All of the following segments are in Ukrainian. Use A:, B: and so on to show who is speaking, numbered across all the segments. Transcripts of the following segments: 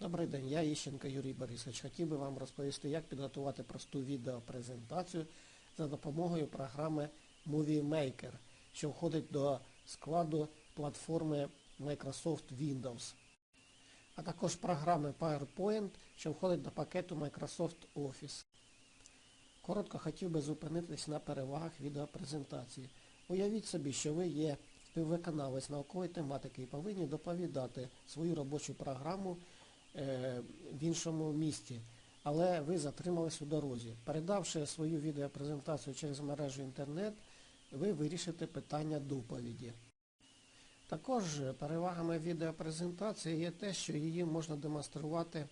A: Добрий день, я Іщенко Юрій Борисович. Хотів би вам розповісти, як підготувати просту відеопрезентацію за допомогою програми Movie Maker, що входить до складу платформи Microsoft Windows, а також програми PowerPoint, що входить до пакету Microsoft Office. Коротко хотів би зупинитись на перевагах відеопрезентації. Уявіть собі, що ви є співвиконавець наукової тематики і повинні доповідати свою робочу програму в іншому місті, але ви затримались у дорозі. Передавши свою відеопрезентацію через мережу інтернет, ви вирішите питання доповіді. Також перевагами відеопрезентації є те, що її можна демонструвати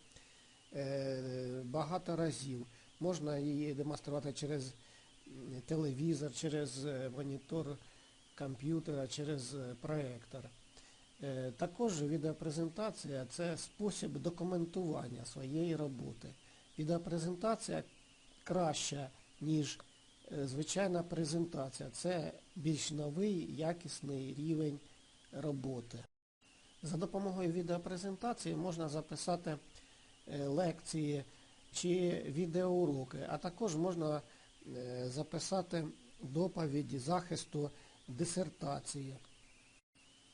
A: е, багато разів. Можна її демонструвати через телевізор, через е, монітор комп'ютера, через е, проектор. Е, Також відеопрезентація це спосіб документування своєї роботи. Відеопрезентація краща, ніж е, звичайна презентація. Це більш новий, якісний рівень роботи. За допомогою відеопрезентації можна записати е, лекції чи відеоуроки, а також можна е, записати доповіді захисту дисертації.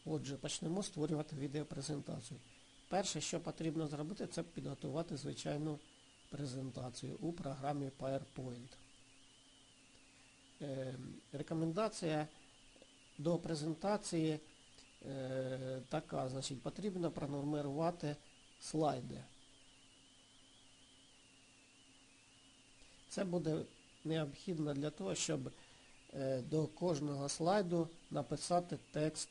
A: Отже, почнемо створювати відеопрезентацію. Перше, що потрібно зробити, це підготувати звичайну презентацію у програмі PowerPoint. Е, Рекомендація до презентації е, така, значить, потрібно пронумерувати слайди. Це буде необхідно для того, щоб е, до кожного слайду написати текст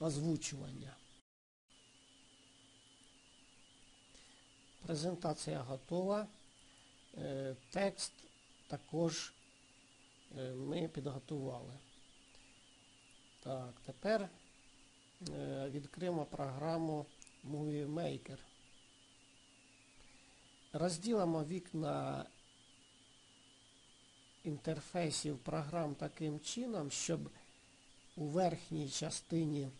A: озвучування. Презентація готова. Е, Текст також е, ми підготували. Так, тепер е, відкриємо програму Movie Maker. Розділимо вікна інтерфейсів програм таким чином, щоб у верхній частині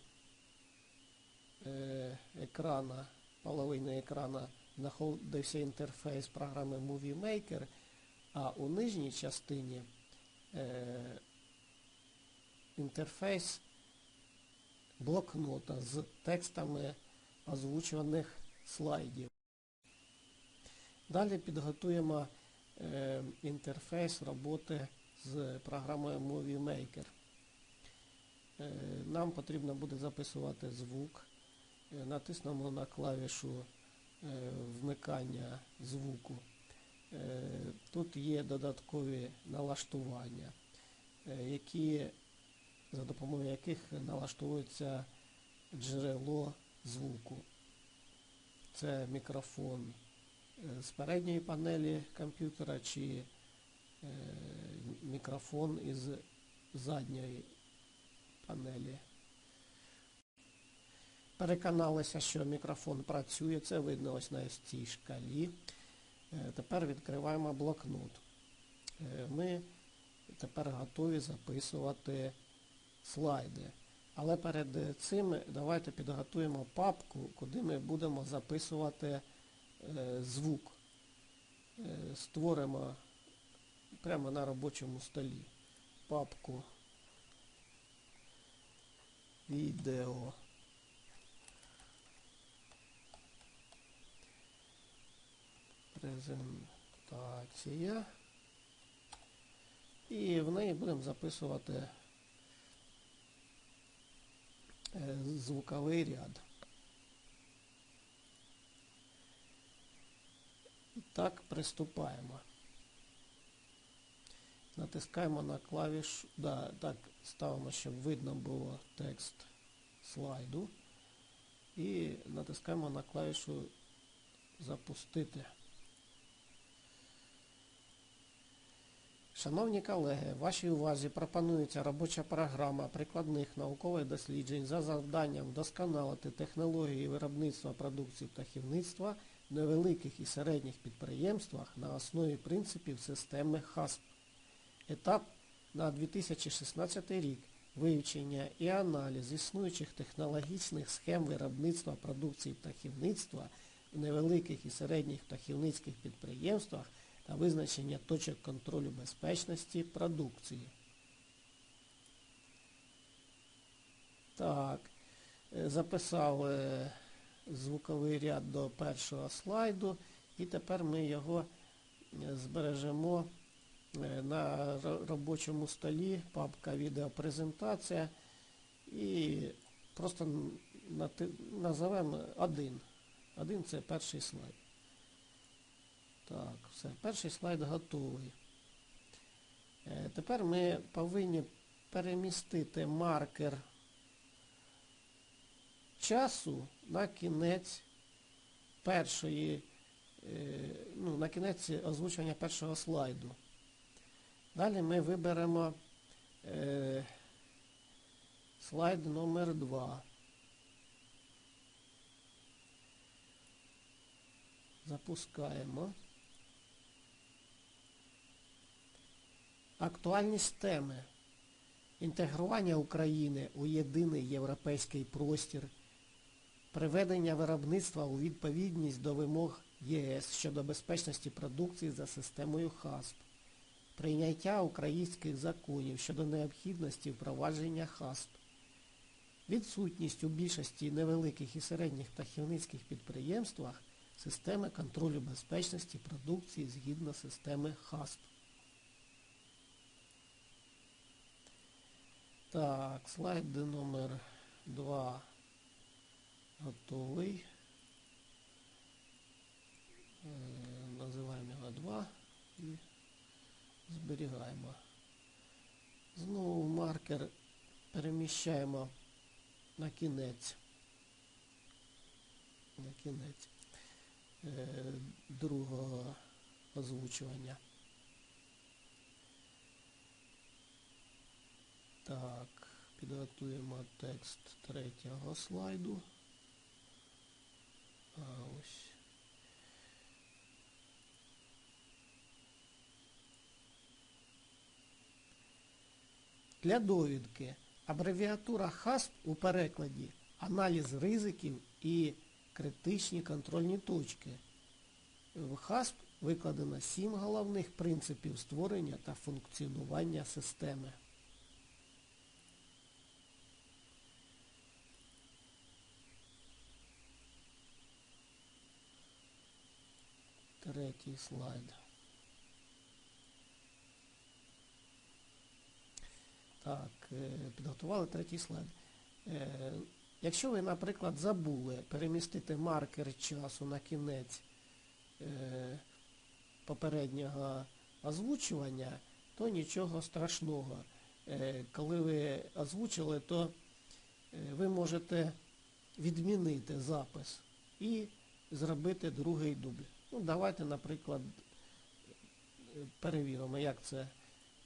A: е, екрана, половини екрана знаходився інтерфейс програми Movie Maker, а у нижній частині е, інтерфейс блокнота з текстами озвучуваних слайдів. Далі підготуємо е, інтерфейс роботи з програмою Movie Maker. Е, Нам потрібно буде записувати звук. Е, Натиснемо на клавішу е, вмикання звуку. Е, Тут є додаткові налаштування, які, за допомогою яких налаштовується джерело звуку. Це мікрофон з передньої панелі комп'ютера чи мікрофон із задньої панелі. Переконалися, що мікрофон працює, це видно ось на цій шкалі. Е, Тепер відкриваємо блокнот. Е, Ми тепер готові записувати слайди. Але перед цим давайте підготуємо папку, куди ми будемо записувати е, звук. Створимо прямо на робочому столі папку відео. Презентація. І в неї будемо записувати е, звуковий ряд. Так, приступаємо. Натискаємо на клавішу, да, так, ставимо, щоб видно було текст слайду. І натискаємо на клавішу запустити. Шановні колеги, вашій увазі пропонується робоча програма прикладних наукових досліджень за завданням вдосконалити технології виробництва продукції птахівництва в невеликих і середніх підприємствах на основі принципів системи ХАСП. Етап на 2016 рік вивчення і аналіз існуючих технологічних схем виробництва продукції птахівництва в невеликих і середніх птахівницьких підприємствах та визначення точок контролю безпечності продукції. Так, е, записав е, звуковий ряд до першого слайду і тепер ми його е, збережемо на робочому столі, папка відеопрезентація і просто назовемо один. Один це перший слайд. Так, все, перший слайд готовий. Е, Тепер ми повинні перемістити маркер часу на кінець першої, е, ну, на кінець озвучування першого слайду. Далі ми виберемо е, слайд номер 2. Запускаємо. Актуальність теми. Інтегрування України у єдиний європейський простір. Приведення виробництва у відповідність до вимог ЄС щодо безпечності продукції за системою ХАСП. Прийняття українських законів щодо необхідності впровадження ХАСП. Відсутність у більшості невеликих і середніх птахівницьких підприємствах системи контролю безпечності продукції згідно системи ХАСП. Так, слайд номер 2 готовий. Е, Називаємо його 2 і зберігаємо. Знову маркер переміщаємо на кінець. На кінець е, другого озвучування. Так, підготуємо текст третього слайду. А ось. Для довідки абревіатура ХАСП у перекладі аналіз ризиків і критичні контрольні точки. В ХАСП викладено сім головних принципів створення та функціонування системи. Третій слайд. Так, е, підготували третій слайд. Е, Якщо ви, наприклад, забули перемістити маркер часу на кінець е, попереднього озвучування, то нічого страшного. Коли ви озвучили, то ви можете відмінити запис і зробити другий дубль. Ну, давайте, наприклад, перевіримо, як це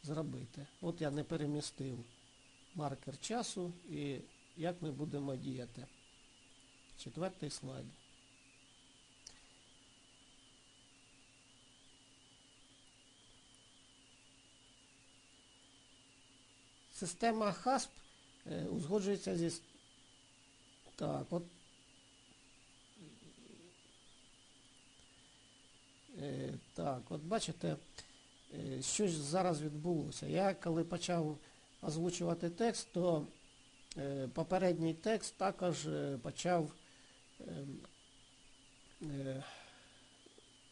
A: зробити. От я не перемістив маркер часу і як ми будемо діяти. Четвертий слайд. Система HASP е, узгоджується зі... Так, от Е, Так, от бачите, е, що зараз відбулося. Я коли почав озвучувати текст, то е, попередній текст також е, почав ем,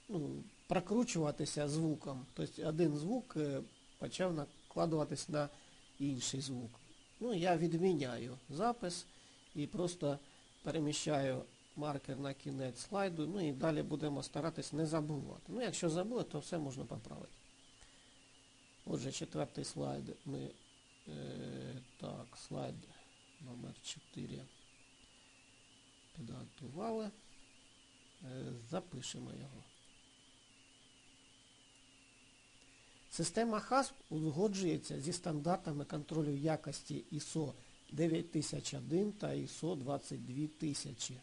A: ну, прокручуватися звуком. Тобто один звук почав накладуватись на інший звук. Ну, я відміняю запис і просто переміщаю маркер на кінець слайду, ну і далі будемо старатись не забувати. Ну, якщо забули, то все можна поправити. Отже, четвертий слайд ми, е, так, слайд номер 4 підготували. Е, запишемо його. Система HASP узгоджується зі стандартами контролю якості ISO 9001 та ISO 22000.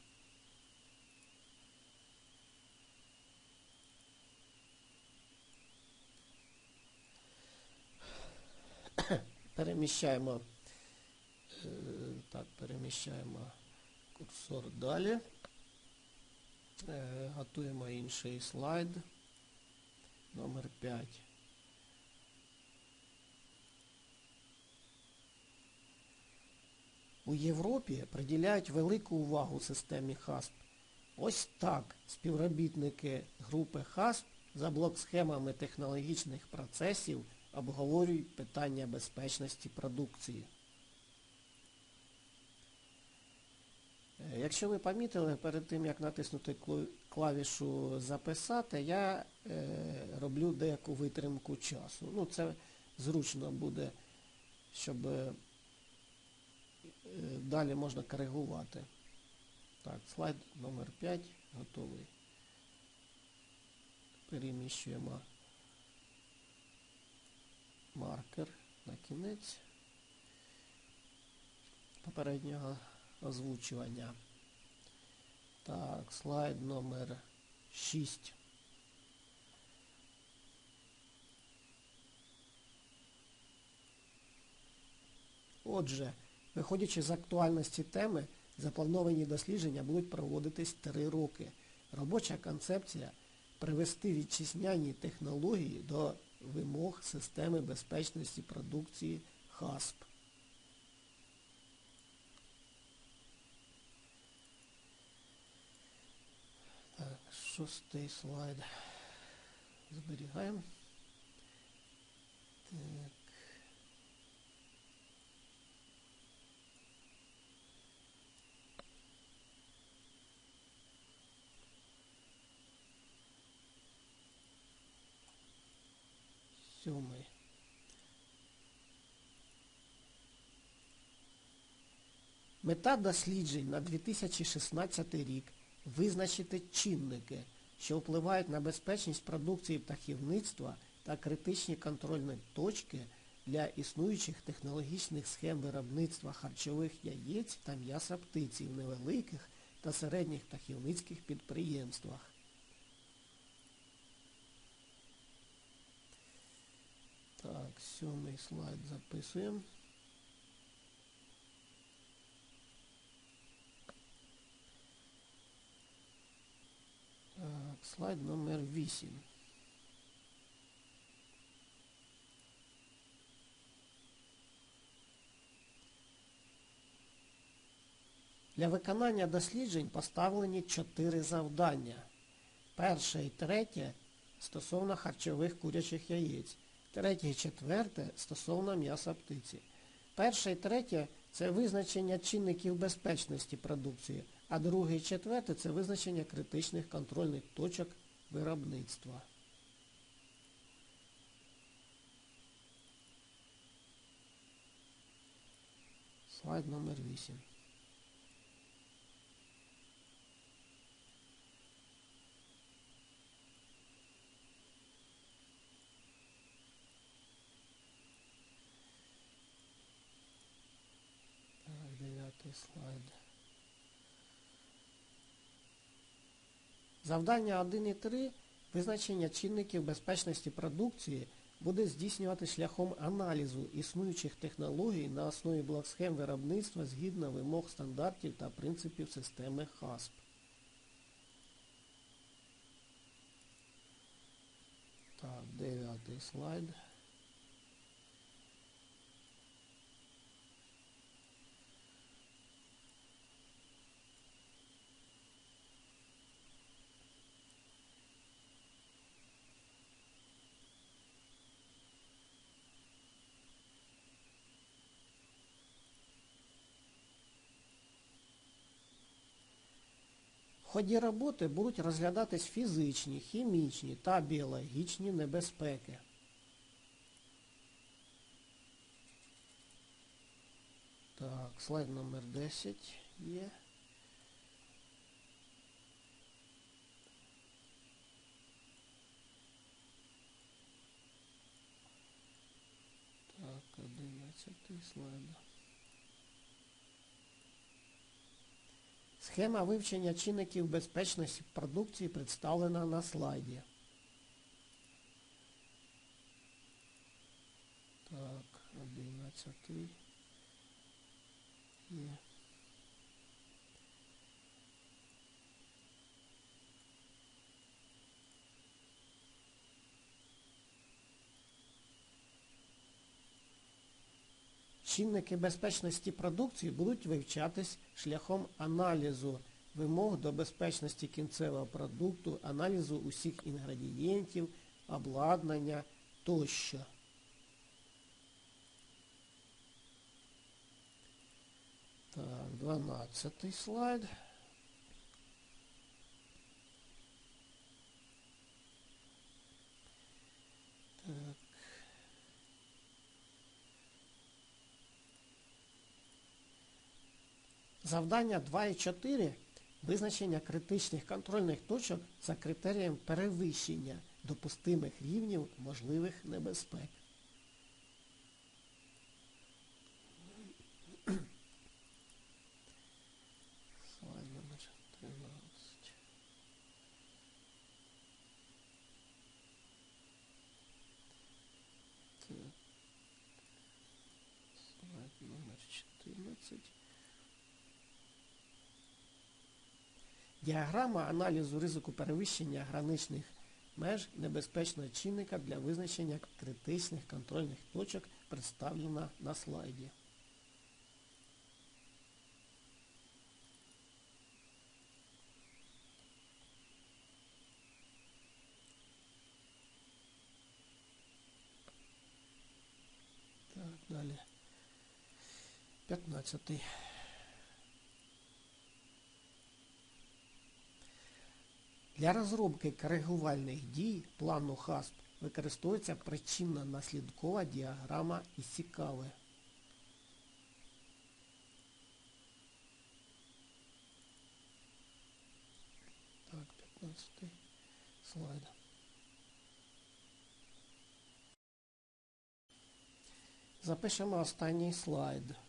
A: Переміщаємо, е, так, переміщаємо курсор далі. Е, Готуємо інший слайд. Номер 5. У Європі приділяють велику увагу системі HASP. Ось так співробітники групи HASP за блок-схемами технологічних процесів обговорюють питання безпечності продукції. Якщо ви помітили, перед тим як натиснути клавішу записати, я е, роблю деяку витримку часу. Ну, це зручно буде, щоб е, далі можна коригувати. Так, слайд номер 5 готовий. Переміщуємо маркер на кінець попереднього озвучування. Так, слайд номер 6. Отже, виходячи з актуальності теми, заплановані дослідження будуть проводитись 3 роки. Робоча концепція привести вітчизняні технології до вимог системи безпечності продукції ХАСП. Так, шостий слайд. Зберігаємо. Так. Сьомий. Мета досліджень на 2016 рік визначити чинники, що впливають на безпечність продукції птахівництва та критичні контрольні точки для існуючих технологічних схем виробництва харчових яєць та м'яса птиці в невеликих та середніх птахівницьких підприємствах. Так, сьомий слайд записуємо. Так, слайд номер 8. Для виконання досліджень поставлені чотири завдання. Перше і третє стосовно харчових курячих яєць. Третє і четверте стосовно м'яса птиці. Перше і третє це визначення чинників безпечності продукції, а друге і четверте це визначення критичних контрольних точок виробництва. Слайд номер 8. Так, дев'ятий слайд. Завдання 1 і 3 визначення чинників безпечності продукції буде здійснювати шляхом аналізу існуючих технологій на основі блок-схем виробництва згідно вимог стандартів та принципів системи ХАСП. Так, дев'ятий слайд. Ході роботи будуть розглядатись фізичні, хімічні та біологічні небезпеки. Так, слайд номер 10 є. Так, 11 слайд. Схема вивчення чинників безпечності продукції представлена на слайді. Так, 11 Чинники безпечності продукції будуть вивчатись шляхом аналізу вимог до безпечності кінцевого продукту, аналізу усіх інгредієнтів, обладнання тощо. Так, 12 слайд. Так. Завдання 2 і 4 визначення критичних контрольних точок за критерієм перевищення допустимих рівнів можливих небезпек. Слайд номер 13. Так. Слайд номер 14. Діаграма аналізу ризику перевищення граничних меж небезпечного чинника для визначення критичних контрольних точок представлена на слайді. Так, далі. 15. Для розробки коригувальних дій плану ХАСП використовується причинно-наслідкова діаграма Ісікаве. Так, 15 слайд. Запишемо останній слайд.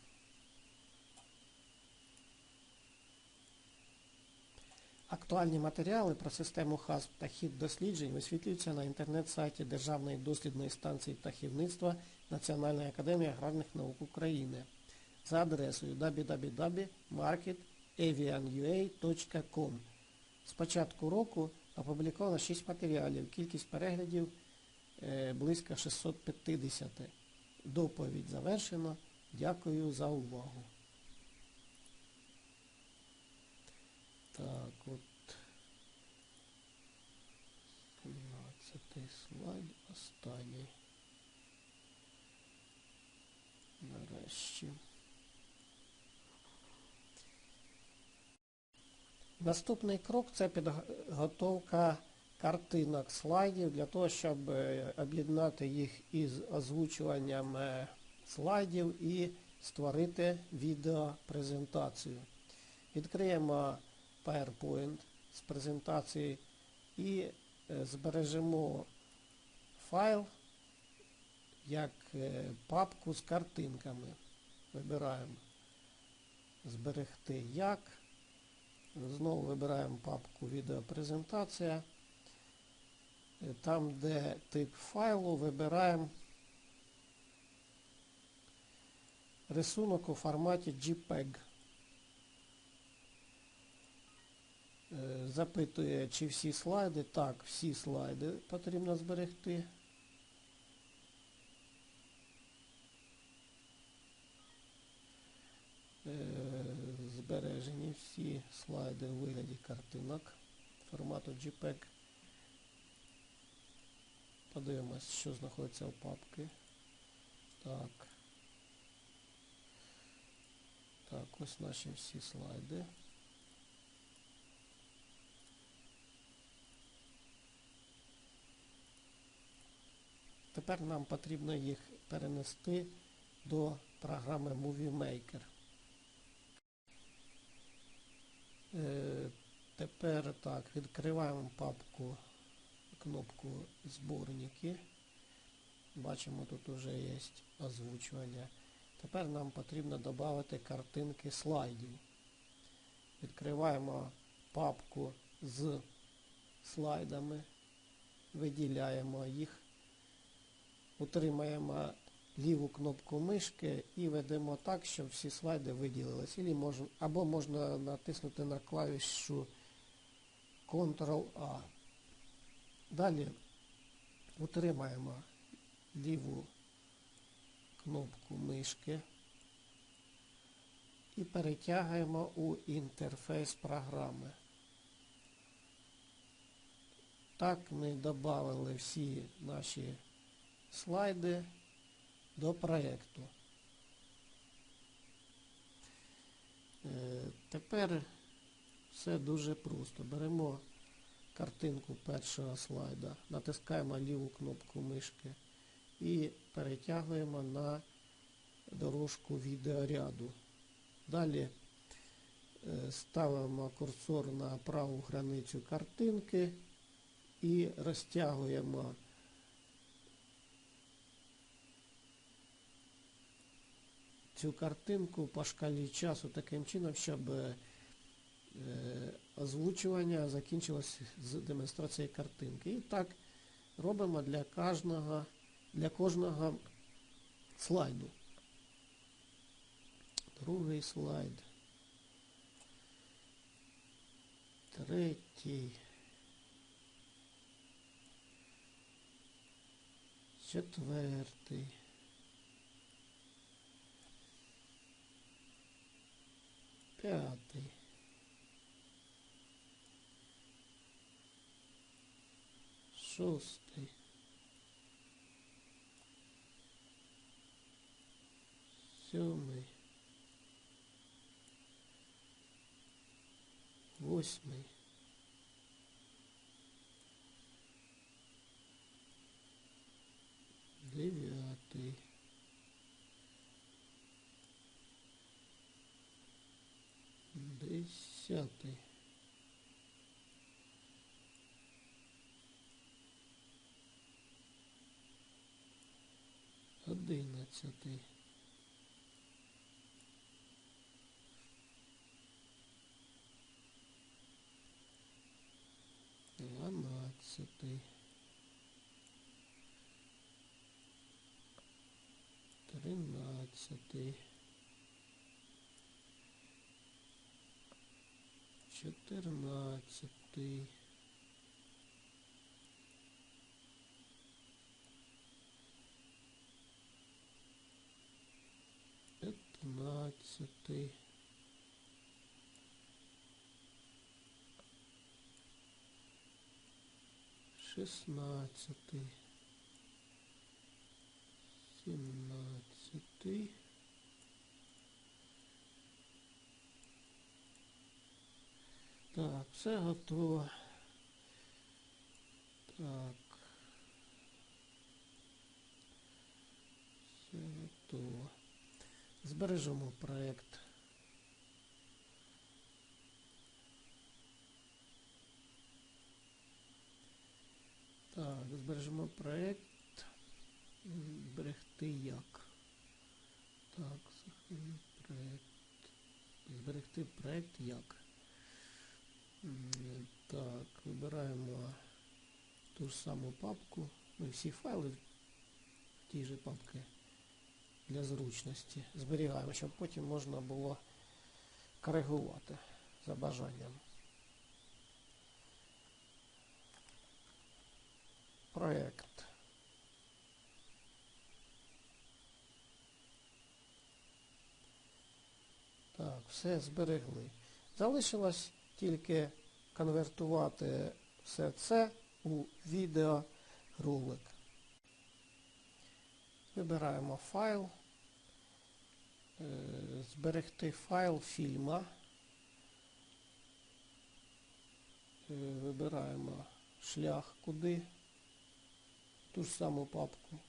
A: Актуальні матеріали про систему ХАСП та хід досліджень висвітлюються на інтернет-сайті Державної дослідної станції птахівництва Національної академії аграрних наук України за адресою www.marketavianua.com. З початку року опубліковано 6 матеріалів, кількість переглядів е, близько 650. Доповідь завершено. Дякую за увагу. Так, от 17 слайд, останній. Нарешті. Наступний крок це підготовка картинок слайдів для того, щоб е, об'єднати їх із озвучуванням е, слайдів і створити відеопрезентацію. Відкриємо PowerPoint з презентації і збережемо файл як е, папку з картинками. Вибираємо зберегти як. Знову вибираємо папку відеопрезентація. Е, Там, де тип файлу, вибираємо рисунок у форматі JPEG. Е, Запитує, чи всі слайди. Так, всі слайди потрібно зберегти. Е, Збережені всі слайди у вигляді картинок формату JPEG. Подивимось, що знаходиться у папки. Так. Так, ось наші всі слайди. Тепер нам потрібно їх перенести до програми Movie Maker. Е, Тепер так, відкриваємо папку, кнопку зборники. Бачимо, тут вже є озвучування. Тепер нам потрібно додати картинки слайдів. Відкриваємо папку з слайдами, виділяємо їх, утримаємо ліву кнопку мишки і ведемо так, щоб всі слайди виділились. Або можна натиснути на клавішу Ctrl-A. Далі утримаємо ліву кнопку мишки і перетягуємо у інтерфейс програми. Так ми додали всі наші слайди до проєкту. Е, Тепер все дуже просто. Беремо картинку першого слайда, натискаємо ліву кнопку мишки і перетягуємо на дорожку відеоряду. Далі е, ставимо курсор на праву границю картинки і розтягуємо цю картинку по шкалі часу таким чином, щоб е, озвучування закінчилось з демонстрацією картинки. І так робимо для кожного, для кожного слайду. Другий слайд. Третій. Четвертий. П'ятий. Шостий. Сьомий. Восьмий. Дев'ятий. Десятий. Одинадцятий. Дванадцятий. Тринадцятий. Чотирнадцятий. П'ятнадцятий. Шістнадцятий. Сімнадцятий. Так, все готово. Так. Все готово. Збережемо проект. Так, збережемо проект. Зберегти як. Так, проект. Зберегти проект як. Так, вибираємо ту ж саму папку. Ну, всі файли в тій же папці для зручності. Зберігаємо, щоб потім можна було коригувати за бажанням. Проект. Так, все зберегли. Залишилось тільки конвертувати все це у відеоролик. Вибираємо файл, е, зберегти файл фільма. Е, Вибираємо шлях куди, ту ж саму папку.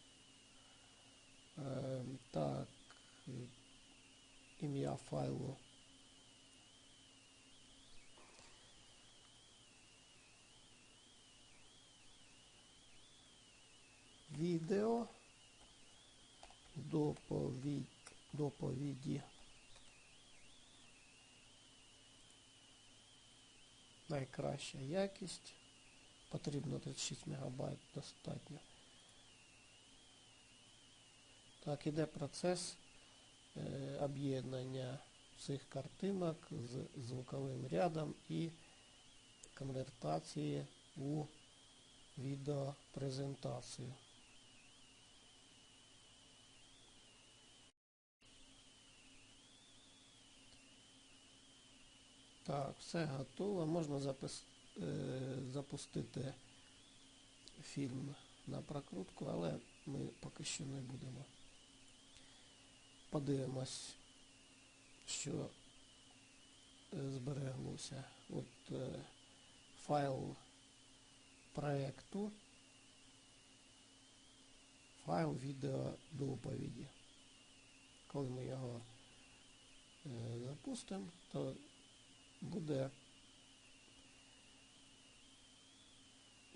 A: Е, Так, ім'я файлу. Відео. Доповідь, доповіді. Найкраща якість. Потрібно 36 МБ достатньо. Так, іде процес е, об'єднання цих картинок з звуковим рядом і конвертації у відеопрезентацію. Так, все готово. Можна запис... е, запустити фільм на прокрутку, але ми поки що не будемо. Подивимось, що е, збереглося. От е, файл проекту, файл відеодоповіді. Коли ми його запустимо, то буде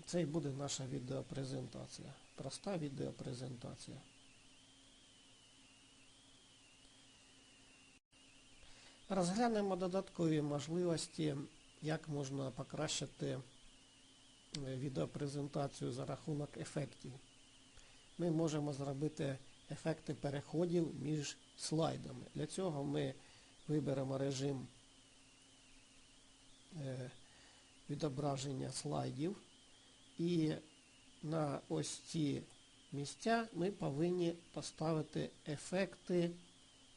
A: це і буде наша відеопрезентація. Проста відеопрезентація. Розглянемо додаткові можливості, як можна покращити е, відеопрезентацію за рахунок ефектів. Ми можемо зробити ефекти переходів між слайдами. Для цього ми виберемо режим відображення слайдів. І на ось ці місця ми повинні поставити ефекти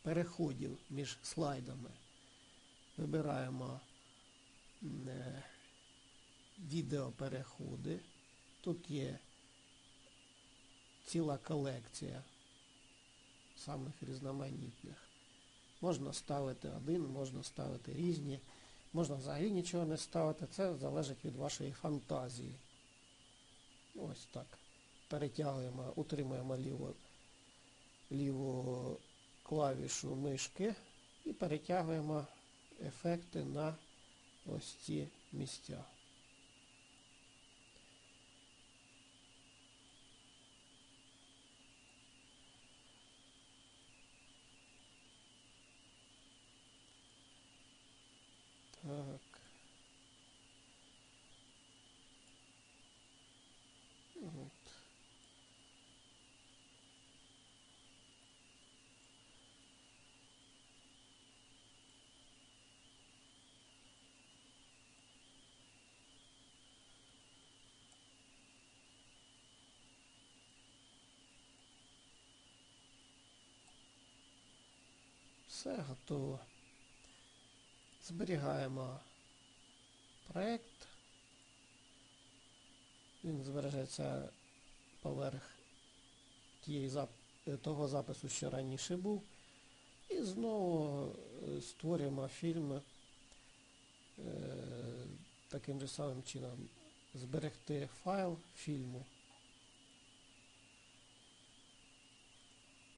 A: переходів між слайдами. Вибираємо е, відеопереходи. Тут є ціла колекція самих різноманітних. Можна ставити один, можна ставити різні, можна взагалі нічого не ставити. Це залежить від вашої фантазії. Ось так. Перетягуємо, утримуємо ліву, ліву клавішу мишки і перетягуємо ефекти на ось ці місця. Так. Вот. Все готово. Зберігаємо проект. Він збережеться поверх тієї зап... е, того запису, що раніше був. І знову е, створюємо фільм е, таким же самим чином. Зберегти файл фільму.